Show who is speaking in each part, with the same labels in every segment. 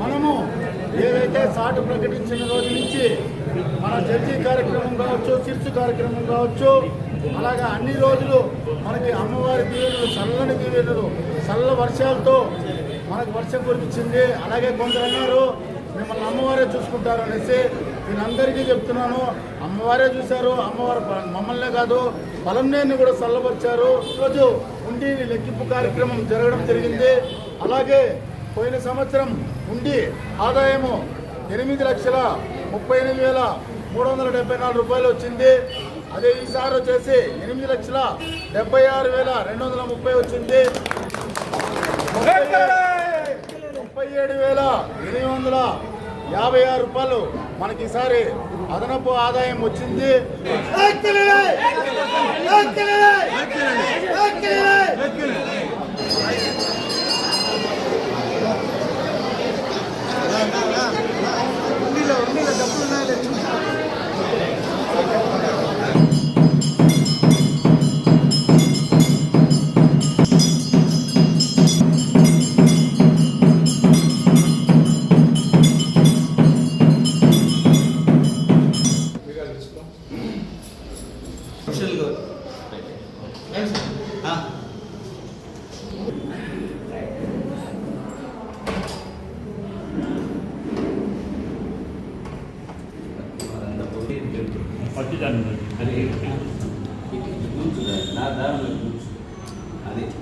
Speaker 1: మనము ఏదైతే సాటు ప్రకటించిన రోజు నుంచి మన జడ్జీ కార్యక్రమం కావచ్చు చిర్చు కార్యక్రమం కావచ్చు అలాగా అన్ని రోజులు మనకి అమ్మవారి దీవెనలు చల్లని దీవెనలు చల్ల వర్షాలతో మనకు వర్షం కురిపించింది. అలాగే కొందరు అన్నారు మిమ్మల్ని అమ్మవారే చూసుకుంటారు అనేసి. నేను అందరికీ చెప్తున్నాను అమ్మవారే చూశారు అమ్మవారు మమ్మల్నే కాదు పొలంనేని కూడా చల్లబరిచారు ఈరోజు ఉండి లెక్కింపు కార్యక్రమం జరగడం జరిగింది. అలాగే పోయిన సంవత్సరం ఉండి ఆదాయము ఎనిమిది లక్షల ముప్పై ఎనిమిది వేల మూడు వందల డెబ్బై నాలుగు రూపాయలు వచ్చింది. అదే ఈసారి వచ్చేసి ఎనిమిది లక్షల డెబ్బై ఆరు వేల రెండు వందల ముప్పై వచ్చింది. ముప్పై ముప్పై ఏడు వేల ఎనిమిది వందల యాభై ఆరు రూపాయలు మనకి ఈసారి అదనపు ఆదాయం వచ్చింది.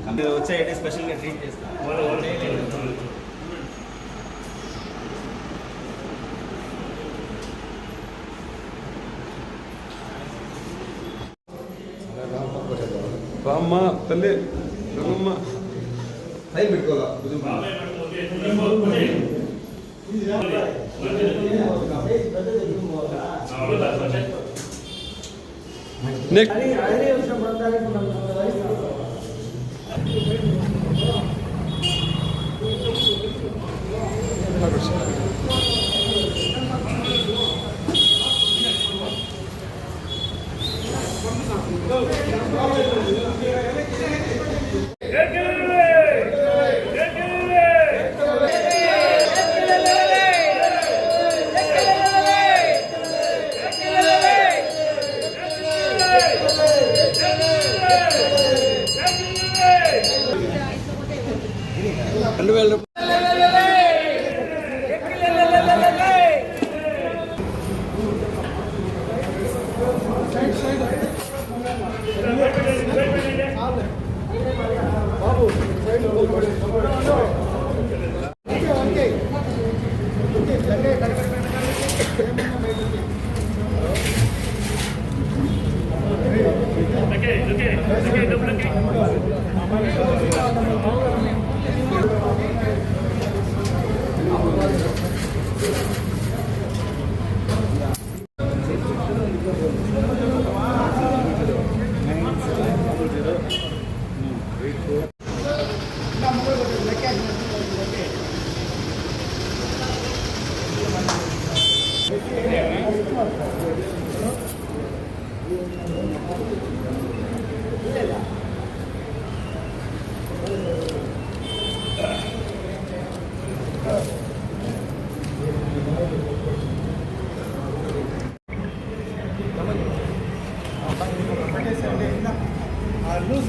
Speaker 2: అది వచ్చాయంటే స్పెషల్గా ట్రీట్ చేస్తాం
Speaker 3: రామ్మ తల్లి రంగమ్మ
Speaker 2: టైం పెట్టుకోవాలా
Speaker 3: Next. రెండు వేల. రూపాయలు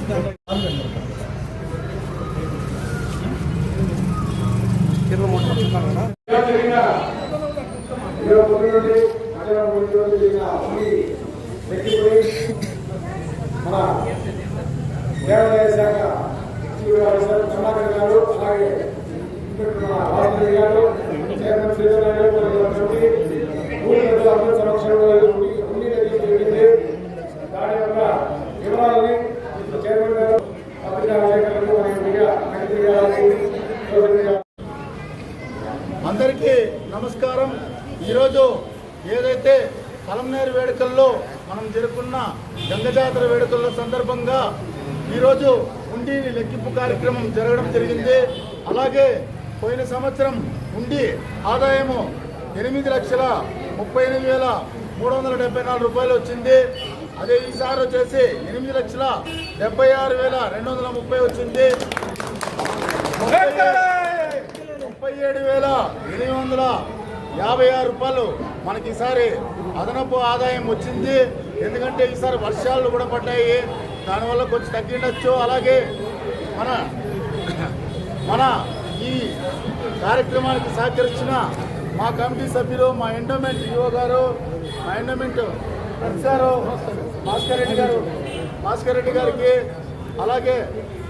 Speaker 4: ఇరవై మన దేవాదాయ శాఖ చీఫ్ ఆఫీసర్ కమలాకర్ గారు అలాగే ఇన్స్పెక్టర్ గారు చైర్మన్ శ్రీధర్ గారు మూడు ప్రజలందరూ సమక్షంలో ఉండి ఉండి లెక్కింపు జరిగింది దాని యొక్క వివరాలని చైర్మన్ గారు పత్రికా విలేకరులకు మరియు మీడియా మంత్రి గారికి సోదరులు గారు
Speaker 1: అందరికీ నమస్కారం ఈరోజు ఏదైతే పలంనేరు వేడుకల్లో మనం జరుపుకున్న గంగ జాతర వేడుకల సందర్భంగా ఈరోజు ఉండి లెక్కింపు కార్యక్రమం జరగడం జరిగింది. అలాగే పోయిన సంవత్సరం ఉండి ఆదాయము ఎనిమిది లక్షల ముప్పై ఎనిమిది వేల మూడు వందల డెబ్బై నాలుగు రూపాయలు వచ్చింది. అదే ఈసారి వచ్చేసి ఎనిమిది లక్షల డెబ్బై ఆరు వేల రెండు వందల ముప్పై వచ్చింది. ముప్పై ఏడు వేల ఎనిమిది వందల యాభై ఆరు రూపాయలు మనకి ఈసారి అదనపు ఆదాయం వచ్చింది. ఎందుకంటే ఈసారి వర్షాలు కూడా పడ్డాయి. దానివల్ల కొంచెం తగ్గిండొచ్చు. అలాగే మన మన ఈ కార్యక్రమానికి సహకరించిన మా కమిటీ సభ్యులు మా ఎండోమెంట్ ఈఓ గారు మా ఎండోమెంట్ గారు భాస్కర్ రెడ్డి గారు భాస్కర్ రెడ్డి గారికి అలాగే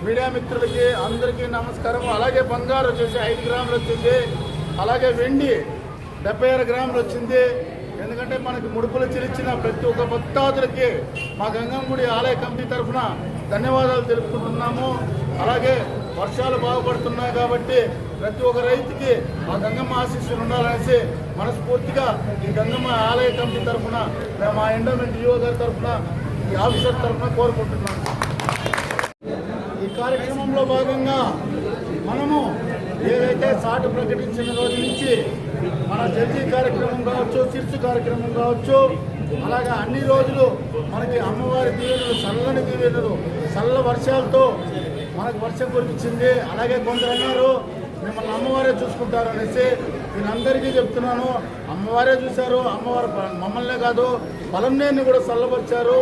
Speaker 1: మీడియా మిత్రులకి అందరికీ నమస్కారం. అలాగే బంగారు వచ్చేసి ఐదు గ్రాములు వచ్చింది. అలాగే వెండి డెబ్బై ఆరు గ్రాములు వచ్చింది. ఎందుకంటే మనకి ముడుపులు చెల్లించిన ప్రతి ఒక్క భక్తాదులకి మా గంగంగుడి ఆలయ కమిటీ తరఫున ధన్యవాదాలు తెలుపుకుంటున్నాము. అలాగే వర్షాలు బాగుపడుతున్నాయి కాబట్టి ప్రతి ఒక్క రైతుకి మా గంగమ్మ ఆశీస్సులు ఉండాలనేసి మనస్ఫూర్తిగా ఈ గంగమ్మ ఆలయ కమిటీ తరఫున మేము మా ఎండోమెంట్ ఈఓ గారి తరఫున ఈ ఆఫీసర్ తరఫున కోరుకుంటున్నాము. ఈ కార్యక్రమంలో భాగంగా మనము ఏదైతే సాటు ప్రకటించిన రోజు నుంచి మన జడ్జి కార్యక్రమం కావచ్చు చిర్చు కార్యక్రమం కావచ్చు అలాగే అన్ని రోజులు మనకి అమ్మవారి దీవెనలు చల్లని దీవెనలు చల్ల వర్షాలతో మనకు వర్షం కురిపించింది. అలాగే కొందరు అన్నారు మిమ్మల్ని అమ్మవారే చూసుకుంటారు అనేసి నేను అందరికీ చెప్తున్నాను. అమ్మవారే చూశారు అమ్మవారు మమ్మల్నే కాదు పొలంనేరుని కూడా చల్లపరిచారు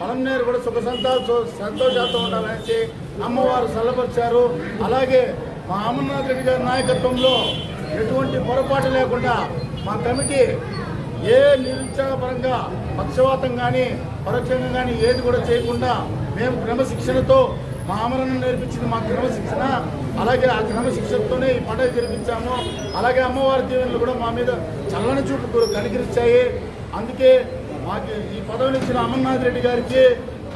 Speaker 1: పొలంనేరు కూడా సుఖ సంతాలు సంతోషాలతో ఉండాలనేసి అమ్మవారు చల్లపరిచారు అలాగే మా అమర్నాథ్ రెడ్డి గారి నాయకత్వంలో ఎటువంటి పొరపాటు లేకుండా మా కమిటీ ఏ నిరుత్సాహపరంగా పక్షవాతం కానీ పరోక్షంగా కానీ ఏది కూడా చేయకుండా మేము క్రమశిక్షణతో మా అమరణ నేర్పించింది మా క్రమశిక్షణ. అలాగే ఆ క్రమశిక్షణతోనే ఈ పండుగ జరిపించాము. అలాగే అమ్మవారి దీవెనలు కూడా మా మీద చల్లని చూపు కూడా కనికరించాయి అందుకే మాకు ఈ పదవిని ఇచ్చిన అమర్నాథ్ రెడ్డి గారికి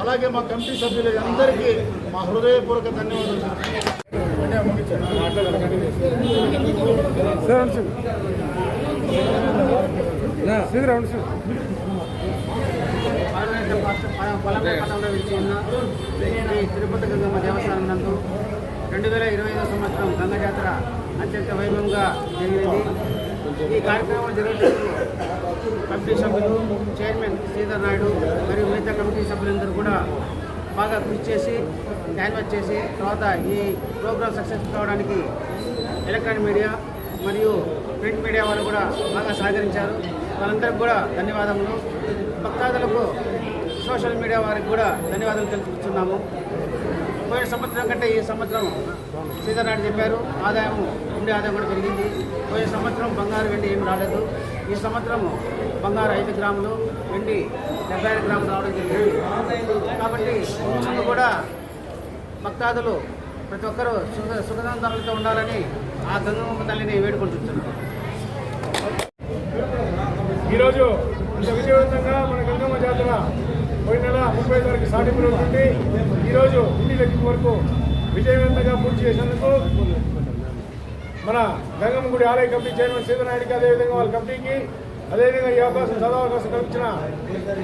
Speaker 1: అలాగే మా కమిటీ సభ్యులు అందరికీ మా హృదయపూర్వక ధన్యవాదాలు. అంటే ముగించాను.
Speaker 5: ఉన్న తిరుపతి గంగమ్మ దేవస్థానం నందు రెండు వేల ఇరవై ఐదో సంవత్సరం గంగ జాతర అత్యంత వైభవంగా జరిగింది ఈ కార్యక్రమం జరిగేటప్పుడు కమిటీ సభ్యులు చైర్మన్ శ్రీధర్ నాయుడు మరియు మిగతా కమిటీ సభ్యులందరూ కూడా బాగా కృషి చేసి క్యాన్వాస్ చేసి తర్వాత ఈ ప్రోగ్రామ్ సక్సెస్ కావడానికి ఎలక్ట్రానిక్ మీడియా మరియు ప్రింట్ మీడియా వాళ్ళు కూడా బాగా సహకరించారు. వాళ్ళందరికీ కూడా ధన్యవాదములు. భక్తాదులకు సోషల్ మీడియా వారికి కూడా ధన్యవాదాలు తెలుపుతున్నాము. పోయిన సంవత్సరం కంటే ఈ సంవత్సరం సీతారాడు చెప్పారు. ఆదాయం ఉండే ఆదాయం కూడా పెరిగింది. పోయిన సంవత్సరం బంగారు వెండి ఏమి రాలేదు. ఈ సంవత్సరం బంగారు ఐదు గ్రాములు వెండి డెబ్బై ఐదు గ్రాములు రావడం జరిగింది. కాబట్టి ముందు కూడా భక్తాదులు ప్రతి ఒక్కరూ సుఖ సుఖదంతాలతో ఉండాలని ఆ గంగమ్మ తల్లిని వేడుకుంటున్నారు
Speaker 4: ఈరోజు విజయవంతంగా మన గంగమ్మ జాతర పోయిన నెల ముప్పై తారీఖు సాటింపు రోజు ఈరోజు ఇంటి లెక్కింపు వరకు విజయవంతంగా పూర్తి చేసినందుకు మన గంగమ్మ గుడి ఆలయ కమిటీ చైర్మన్ సీతనాయుడికి అదేవిధంగా వాళ్ళ కమిటీకి అదేవిధంగా ఈ అవకాశం సదావకాశం కల్పించిన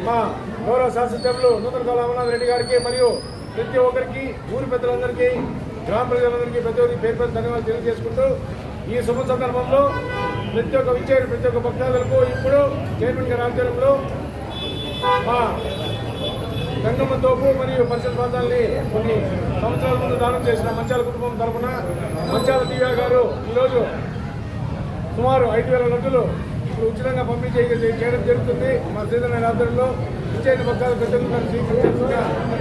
Speaker 4: మా గౌరవ శాసనసభ్యులు నూతన కాల అమర్నాథ్ రెడ్డి గారికి మరియు ప్రతి ఒక్కరికి ఊరి పెద్దలందరికీ గ్రామ ప్రజలందరికీ ప్రతి ఒక్కరికి పేరు పేరు ధన్యవాదాలు తెలియజేసుకుంటూ ఈ శుభ సందర్భంలో ప్రతి ఒక్క విచ్చేరు ప్రతి ఒక్క భక్తాదులకు ఇప్పుడు చైర్మన్ గారి ఆధ్వర్యంలో మా గంగమ్మ తోపు మరియు పరిసర ప్రాంతాలని కొన్ని సంవత్సరాల ముందు దానం చేసిన మంచాల కుటుంబం తరఫున మంచాల దివ్య గారు ఈరోజు సుమారు ఐదు వేల లడ్డులు ఇప్పుడు ఉచితంగా పంపిణీ చేయ- చేయడం జరుగుతుంది. మా శ్రీధర్ ఆధ్వర్యంలో ఇచ్చేది భక్తాలు ప్రజలు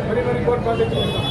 Speaker 4: మరి మరి కోర్టు ప్రార్థించుకుంటున్నాం